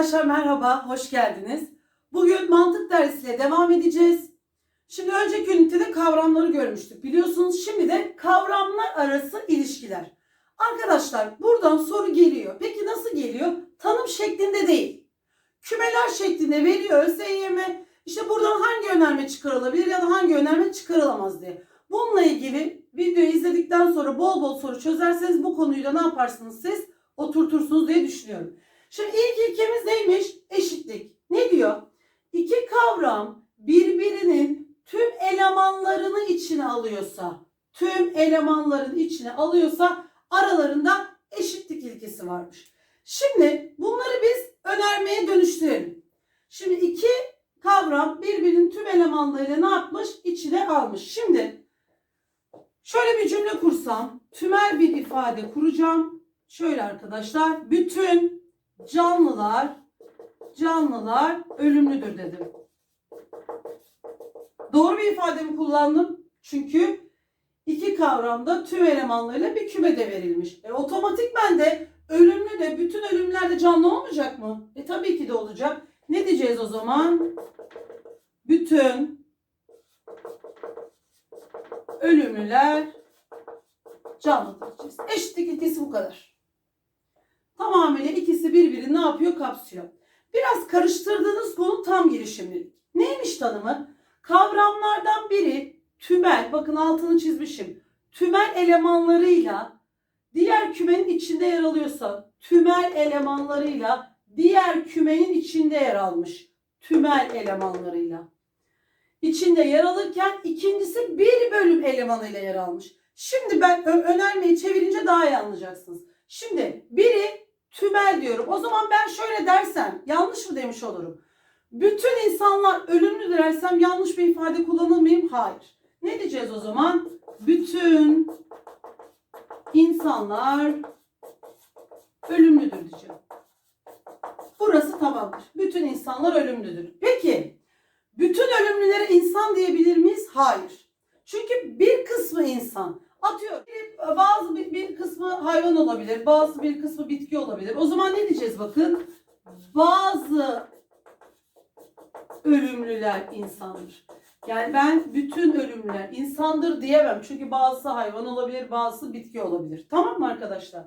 Arkadaşlar merhaba, hoş geldiniz. Bugün mantık dersiyle devam edeceğiz. Şimdi önceki ünitede kavramları görmüştük biliyorsunuz. Şimdi de kavramlar arası ilişkiler. Arkadaşlar buradan soru geliyor. Peki nasıl geliyor? Tanım şeklinde değil. Kümeler şeklinde veriyor ÖSYM. İşte buradan hangi önerme çıkarılabilir ya da hangi önerme çıkarılamaz diye. Bununla ilgili videoyu izledikten sonra bol bol soru çözerseniz bu konuyu ne yaparsınız siz? Oturtursunuz diye düşünüyorum. Şimdi ilk ilkemiz neymiş? Eşitlik. Ne diyor? İki kavram birbirinin tüm elemanlarını içine alıyorsa, tüm elemanların içine alıyorsa aralarında eşitlik ilkesi varmış. Şimdi bunları biz önermeye dönüştürelim. Şimdi iki kavram birbirinin tüm elemanlarıyla ne yapmış? İçine almış. Şimdi şöyle bir cümle kursam, tümel bir ifade kuracağım. Şöyle arkadaşlar, bütün canlılar canlılar ölümlüdür dedim. Doğru bir ifade mi kullandım? Çünkü iki kavramda tüm elemanlarıyla bir kümede verilmiş. E, otomatikmen de ölümlü de bütün ölümler de canlı olmayacak mı? E tabii ki de olacak. Ne diyeceğiz o zaman? Bütün ölümlüler canlıdır diyeceğiz. Eşitlik ilkesi bu kadar. Tamamıyla ikisi ne yapıyor? Kapsıyor. Biraz karıştırdığınız konu tam girişimlilik. Neymiş tanımı? Kavramlardan biri tümel, bakın altını çizmişim. Tümel elemanlarıyla diğer kümenin içinde yer alıyorsa, tümel elemanlarıyla diğer kümenin içinde yer almış. Tümel elemanlarıyla. İçinde yer alırken ikincisi bir bölüm elemanıyla yer almış. Şimdi ben önermeyi çevirince daha iyi anlayacaksınız. Şimdi biri tümel diyorum. O zaman ben şöyle dersem yanlış mı demiş olurum? Bütün insanlar ölümlü dersem yanlış bir ifade kullanır mıyım? Hayır. Ne diyeceğiz o zaman? Bütün insanlar ölümlüdür diyeceğim. Burası tamamdır. Bütün insanlar ölümlüdür. Peki bütün ölümlülere insan diyebilir miyiz? Hayır. Çünkü bir kısmı insan. Atıyorum bazı bir, bir kısmı hayvan olabilir, bazı bir kısmı bitki olabilir. O zaman ne diyeceğiz bakın? Bazı ölümlüler insandır. Yani ben bütün ölümlüler insandır diyemem. Çünkü bazısı hayvan olabilir, bazısı bitki olabilir. Tamam mı arkadaşlar?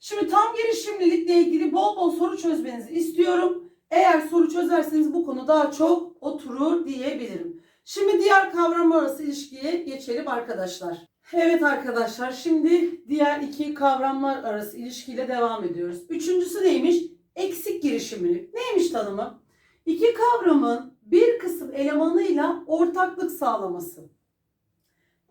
Şimdi tam girişimlilikle ilgili bol bol soru çözmenizi istiyorum. Eğer soru çözerseniz bu konu daha çok oturur diyebilirim. Şimdi diğer kavram arası ilişkiye geçelim arkadaşlar. Evet arkadaşlar şimdi diğer iki kavramlar arası ilişkiyle devam ediyoruz. Üçüncüsü neymiş? Eksik girişimlilik. Neymiş tanımı? İki kavramın bir kısım elemanıyla ortaklık sağlaması.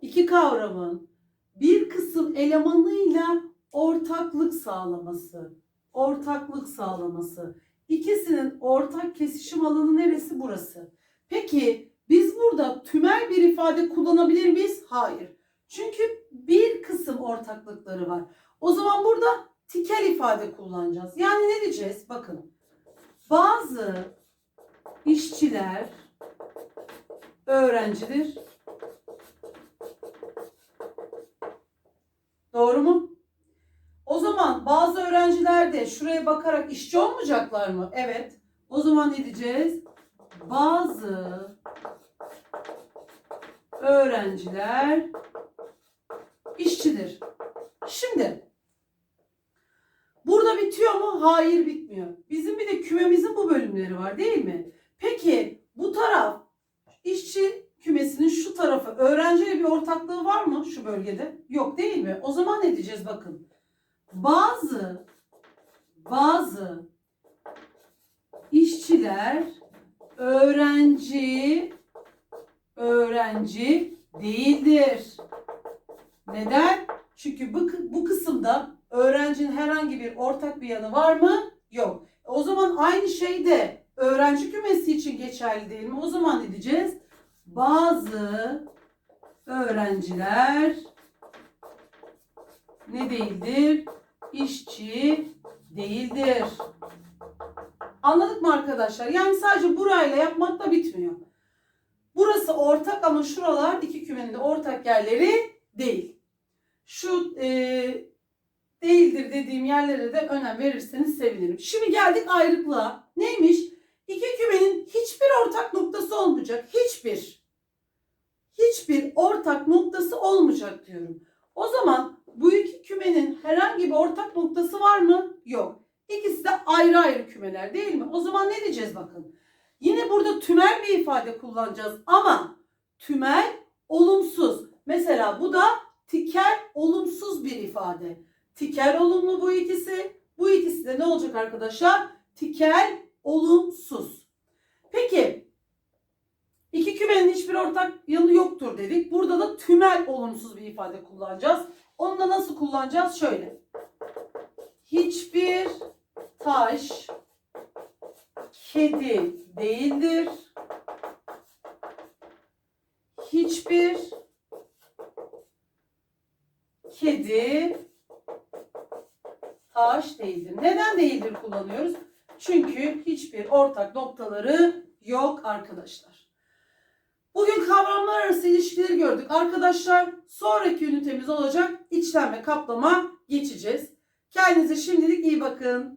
İki kavramın bir kısım elemanıyla ortaklık sağlaması. Ortaklık sağlaması. İkisinin ortak kesişim alanı neresi? Burası. Peki biz burada tümel bir ifade kullanabilir miyiz? Hayır. Çünkü bir kısım ortaklıkları var. O zaman burada tikel ifade kullanacağız. Yani ne diyeceğiz? Bakın. Bazı işçiler öğrencidir. Doğru mu? O zaman bazı öğrenciler de şuraya bakarak işçi olmayacaklar mı? Evet. O zaman ne diyeceğiz? Bazı öğrenciler işçidir. Şimdi burada bitiyor mu? Hayır bitmiyor. Bizim bir de kümemizin bu bölümleri var değil mi? Peki bu taraf işçi kümesinin şu tarafı öğrenciyle bir ortaklığı var mı şu bölgede? Yok değil mi? O zaman ne diyeceğiz bakın. Bazı bazı işçiler öğrenci öğrenci değildir. Neden? Çünkü bu, bu kısımda öğrencinin herhangi bir ortak bir yanı var mı? Yok. O zaman aynı şey de öğrenci kümesi için geçerli değil mi? O zaman ne diyeceğiz? Bazı öğrenciler ne değildir? İşçi değildir. Anladık mı arkadaşlar? Yani sadece burayla yapmakla bitmiyor. Burası ortak ama şuralar iki kümenin de ortak yerleri değil. Şu e, değildir dediğim yerlere de önem verirseniz sevinirim. Şimdi geldik ayrıklığa. Neymiş? İki kümenin hiçbir ortak noktası olmayacak. Hiçbir. Hiçbir ortak noktası olmayacak diyorum. O zaman bu iki kümenin herhangi bir ortak noktası var mı? Yok. İkisi de ayrı ayrı kümeler değil mi? O zaman ne diyeceğiz bakın. Yine burada tümel bir ifade kullanacağız ama tümel olumsuz. Mesela bu da tikel olumsuz bir ifade. Tikel olumlu bu ikisi. Bu ikisi de ne olacak arkadaşlar? Tikel olumsuz. Peki iki kümenin hiçbir ortak yanı yoktur dedik. Burada da tümel olumsuz bir ifade kullanacağız. Onu da nasıl kullanacağız? Şöyle. Hiçbir taş kedi değildir. Hiçbir kedi taş değildir. Neden değildir kullanıyoruz? Çünkü hiçbir ortak noktaları yok arkadaşlar. Bugün kavramlar arası ilişkileri gördük. Arkadaşlar sonraki ünitemiz olacak içten ve kaplama geçeceğiz. Kendinize şimdilik iyi bakın.